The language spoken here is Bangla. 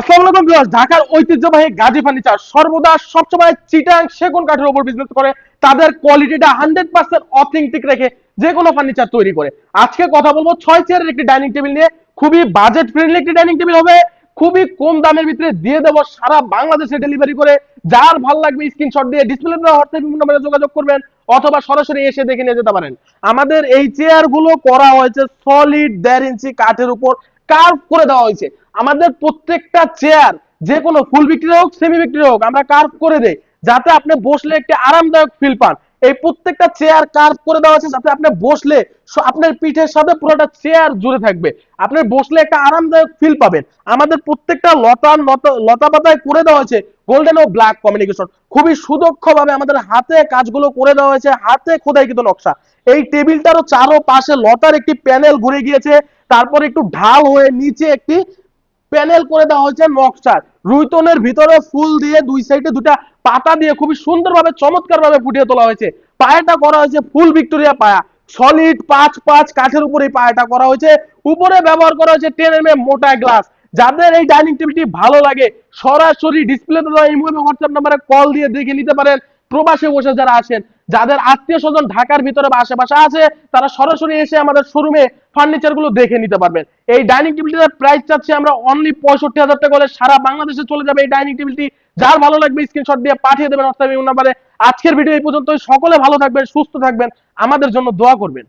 ভিউয়ার্স, ঢাকার ঐতিহ্যবাহী গাজী ফার্নিচার সর্বদা সবসময় চিটাং সেগুন কাঠের উপর বিজনেস করে, তাদের কোয়ালিটিটা হান্ড্রেড পার্সেন্ট অথেন্টিক রেখে যে কোনো ফার্নিচার তৈরি করে। আজকে কথা বলব ছয় চেয়ারের একটি ডাইনিং টেবিল নিয়ে, খুবই বাজেট ফ্রেন্ডলি একটি ডাইনিং টেবিল হবে, খুবই কম দামের ভিতরে দিয়ে দেবো সারা বাংলাদেশে ডেলিভারি করে। যার ভালো লাগবে স্ক্রিনশট দিয়ে ডিসপ্লে হোয়াটসঅ্যাপ নাম্বারে যোগাযোগ করবেন, অথবা সরাসরি এসে দেখে নিয়ে যেতে পারেন। আমাদের এই চেয়ারগুলো করা হয়েছে সলিড দেড় ইঞ্চি কাঠের উপর কার্ভ করে দেওয়া হয়েছে। আমাদের প্রত্যেকটা চেয়ার যে কোনো ফুল বিক্রি হোক সেমি বিক্রি হোক, আমরা কার্ভ করে দেই। যাতে আপনি বসলে একটি আরামদায়ক ফিল পান। এই প্রত্যেকটা চেয়ার কার্ভ করে দেওয়া আছে যাতে আপনি বসলে আপনার পিঠের সাথে পুরোটা চেয়ার জুড়ে থাকবে। আপনি বসলে একটা আরামদায়ক ফিল পাবেন। আমাদের প্রত্যেকটা লতা লতা পাতায় করে দেওয়া হয়েছে গোল্ডেন ও ব্ল্যাক কমিউনিকেশন খুবই সুদক্ষভাবে আমাদের হাতে কাজগুলো করে দেওয়া হয়েছে, হাতে খোদাইকৃত নকশা। এই টেবিলটারও চারো পাশে লতার একটি প্যানেল ঘুরে গিয়েছে। তারপর একটু ঢাল হয়ে নিচে একটি প্যানেল করে দেওয়া হয়েছে নকশার রুইতনের ভিতরে ফুল দিয়ে দুই সাইডে দুটা পাতা দিয়ে খুবই সুন্দরভাবে চমৎকার ভাবে ফুটিয়ে তোলা হয়েছে। পায়াটা করা হয়েছে ফুল ভিক্টোরিয়া পায়া। সলিড পাঁচ পাঁচ কাঠের উপরে পায়াটা করা হয়েছে। উপরে ব্যবহার করা হয়েছে টেন এম মোটা গ্লাস। যাদের এই ডাইনিং টেবিলটি ভালো লাগে, সরাসরি ডিসপ্লে ইমো এবং হোয়াটসঅ্যাপ নাম্বারে কল দিয়ে দেখে নিতে পারেন। প্রবাসে বসে যারা আছেন, যাদের আত্মীয় স্বজন ঢাকার ভিতরে বা আশেপাশে আছে, তারা সরাসরি এসে আমাদের শোরুমে ফার্নিচারগুলো দেখে নিতে পারবেন। এই ডাইনিং টেবিলটার প্রাইস চাচ্ছি আমরা অনলি পঁয়ষট্টি হাজার টাকা হলে সারা বাংলাদেশে চলে যাবে এই ডাইনিং টেবিলটি যার ভালো লাগবে স্ক্রিনশট দিয়ে পাঠিয়ে দেবেন অর্থাৎ নাম্বারে আজকের ভিডিও এই পর্যন্ত সকলে ভালো থাকবেন, সুস্থ থাকবেন। আমাদের জন্য দোয়া করবেন।